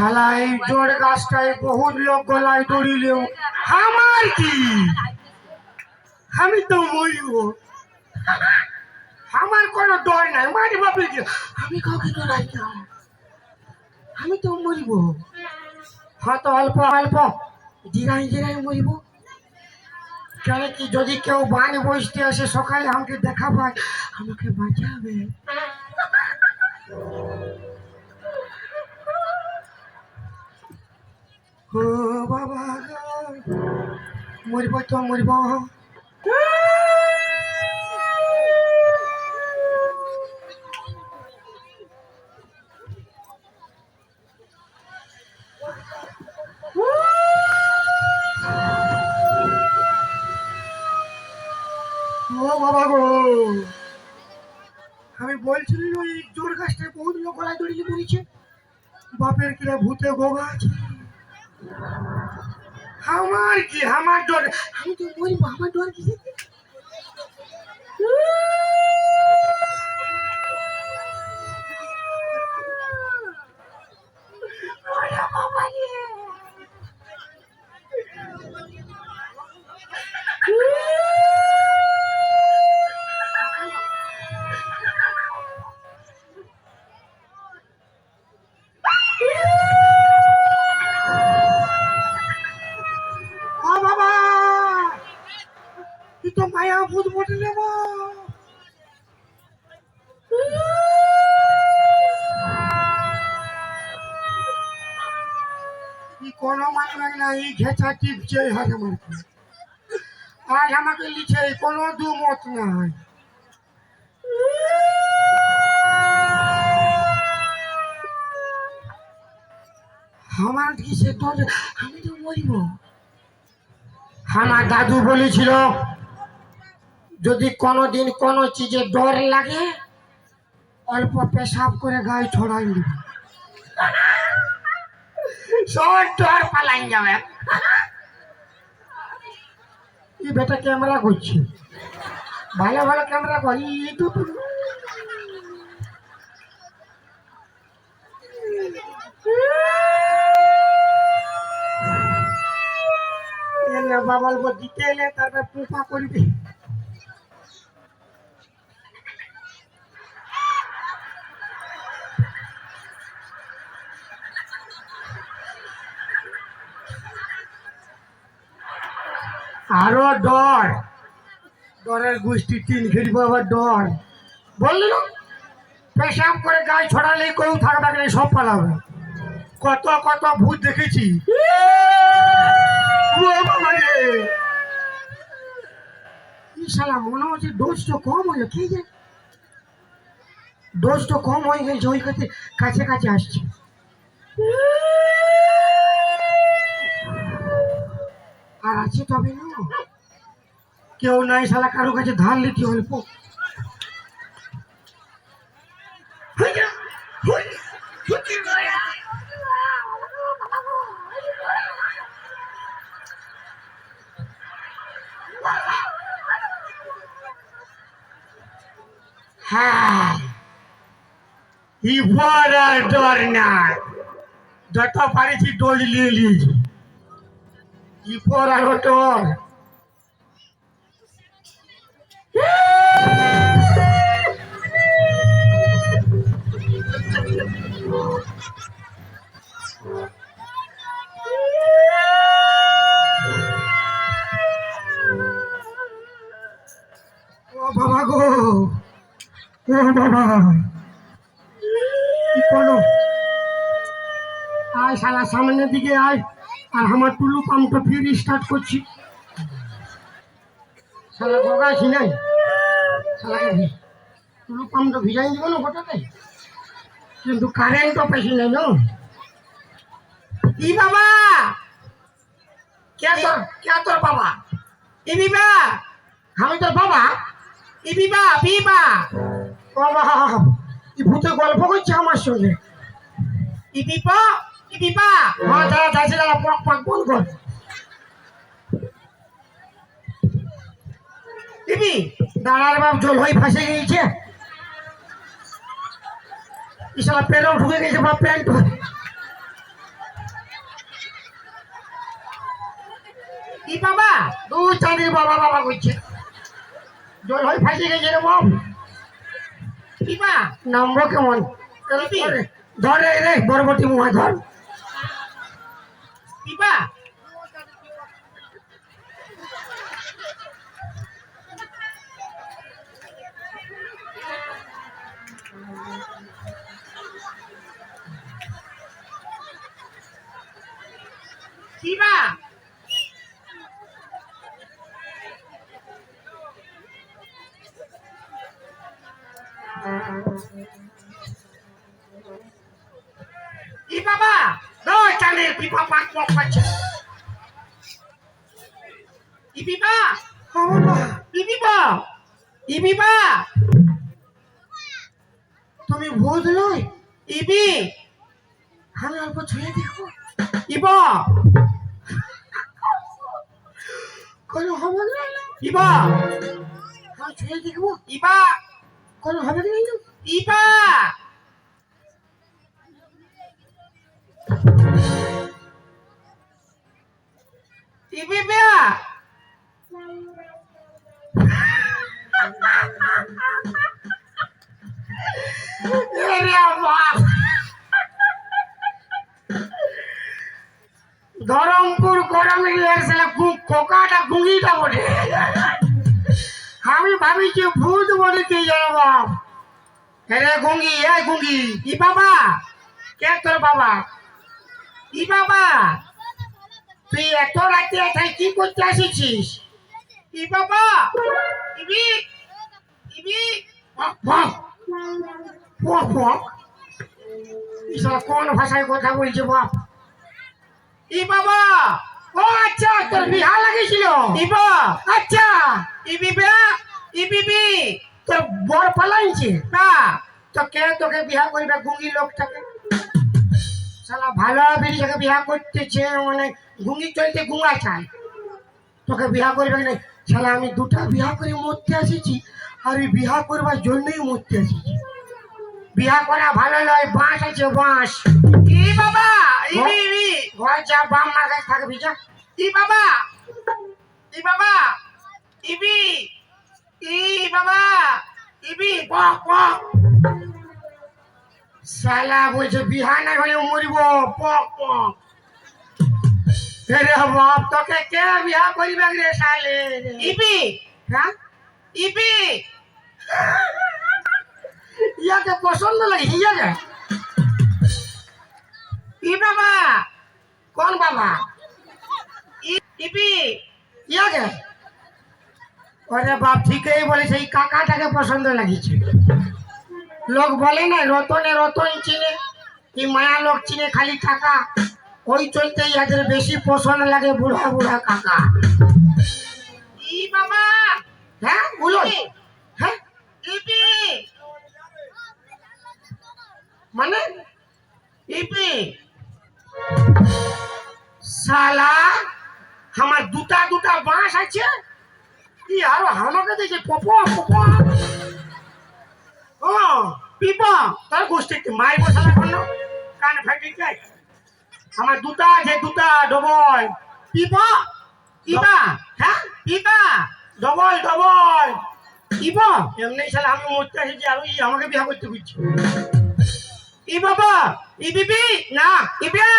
শালাই জোর গাছটায় বহুত লোক গলায় দড়িলেও, আমার কি? আমি তো মরিব আমার কোনো ডর নাই। মারি বাপে কি আমি কাউকে ডরাই আমি তো মরিব। হয়তো অল্প অল্প। জিরাই জিরাই মরিব। কেন কি, যদি কেউ বান বসতে আসে সকালে আমাকে দেখা পায়, আমাকে বাঁচাবে। ও বাবা মরিব তো মরিব। বাবা গো, আমি বলছিলি ওই জোর গাছটায় বহুত লোক গলায় দড়িয়ে পড়েছে বাপের কিনা ভূতে গোগা আছে। আমার কি? আমার ডর আমি তো মরিব আমার ডর কি ওরে বাবা রে। ও বাবা তুই তো মায়া ভূত বটে নেব কোনো মানুষ না? ঘেঁচা টিপছে হাত আমার আজ আমাকে লিখে কোনো দু মত নাই। আমার কি সে তোর আমি তো মরিব। আমার দাদু বলেছিল যদি কোনোদিন কোনো চিজে ডর লাগে, অল্প পেশাব করে গায়ে ছড়াই দিবে। সব ডর পালাই যাবে। এই বেটা ক্যামেরা করছে। ভালো ভালো ক্যামেরা করি তো এলে বাবাল দিতে এলে তারপর পোপা করবি। আরও ডর। ডরের গোষ্ঠী তিন ঘিরব আবার ডর। বললি না? পেশাব করে গায়ে ছড়ালে কেউ থাকবে না সব পালাবে। কত কত ভূত দেখেছি। মনে হচ্ছে ডোজটা কম হলো, কি যে? ডোজটা কম হয়ে গেছে, ওই কাছে কাছে আসছে আর আছে তবে না। কেউ নাই শালা, কারও কাছে ধার লিখি অল্প। হ্যাঁ। আর ডর নাই যত পারিছি ডোজ নিয়ে নিয়েছি। ডর ও বাবা গো ও বাবা। কি করো? আয় শালা সামনের দিকে আয়। আর আমার টুলু পাম্পটা ফির স্টার্ট করছি। শালা গগাছি নাই শালাকে টুলু পাম্পটা ভিজাই দিব না গোটাতে। কিন্তু কারেন্টও পেছি নাই না। ই বাবা! কে তোর কে তোর বাবা? ই বিবা আমি তোর বাবা? ই বিবা বিবা বাবা, ই ভূতে গল্প করছে আমার সঙ্গে। ই বিপা কি দিবি হ্যাঁ, দাঁড়ার বাপ জল হয়ে ফাঁসে গিয়েছে। প্যান্টও ঢুকে গেছে প্যান্ট কি বাবা? দু চাঁদির বাবা বাবা করছে। জল হয়ে ফাঁসে গেছে রে বাপ। কি বা নামবো কেমন? ধরে রে বরবটি মুহা ধর Diba? Diba? পিপা পাক পাক পাচ্ছে ই পিপা ই পিপা ই পিপা তুমি ভূত নয় ইবি আমি অল্প ছুঁয়ে দেখব ইবা কোনো হবে না ইবা আমি ছুঁয়ে দেখব ইবা কোনো হবে না ইবা ইবি বিয়া এরে বাপ ধরমপুর গরম এসেছিল খোকাটা গুঙ্গিটা বলে আমি ভাবিছি ভূত বলে কে বাপ রে গুঙ্গি এ গুঙ্গি ই বাবা কে তোর বাবা ই বাবা তুই এত রাতে এখানে কি করতে আসিছিস? ই বাবা? ইবি? ইবি? কোন ভাষায় কথা বলছে বাপ ই বাবা? ও আচ্ছা তোর বিহা লাগিয়েছিল। ইবা? আচ্ছা। ইবি বিয়া ইবিবি তোর বর পালাইছে? না। তো কে তোকে বিহা করবে? গুঙ্গি লোকটাকে শালা ভালো বেরিয়ে বিহা করতেছে মানে গুঙ্গি চলতে গুঙ্গা চাই তোকে বিহা করবে না শালা আমি দুটা বিহা করে মরতে আসিছি আর এই বিহা করবার জন্যই মরতে আসিছি বিহা করা ভালো নয় বাঁশ আছে বাঁশ। ই বাবা? ঘর যা বাম মাথায় থাকবি যা ই বাবা? ই বাবা? ইবি? ই বাবা? ইবি বক বক শালা বলছে বিহা নাই হলে মরিব পক পক। রে বাপ তোকে কে বিহা করিবে রে শালে? ইবি হ্যাঁ? ইবি ইয়াকে পছন্দ লাগে ইয়াকে ই বাবা? কোন বাবা? ই- ইবি ইয়াকে ওরে বাপ ঠিকই বলেছে এই কাকাটাকে পছন্দ লাগিয়েছে লোক বলে না রতনে রতন চিনে কি মায়া লোক চিনে খালি টাকা। ওই চলতে ইয়াদের বেশি পছন্দ লাগে বুড়া বুড়া কাকা। ই বাবা! হ্যাঁ বলো হ্যাঁ? ইপি! মানে? ইপি! শালা আমার দুটা দুটা বাঁশ আছে। কি আরও আমাকে দেখে পপো পপো ও পিপা, তার গোষ্ঠীতে মাই বসালে কোন কান ফাটি যায় আমার দুটা আছে, দুটা ডবল। পিপা পিপা হ্যাঁ? পিপা, ডবল ডবল। পিপা, এমনি শালা আমি মরতে এসেছি, আর ওই আমাকে বিয়ে করতে বুঝছি ই বাবা ই বিবি, না ইবিয়া বিয়া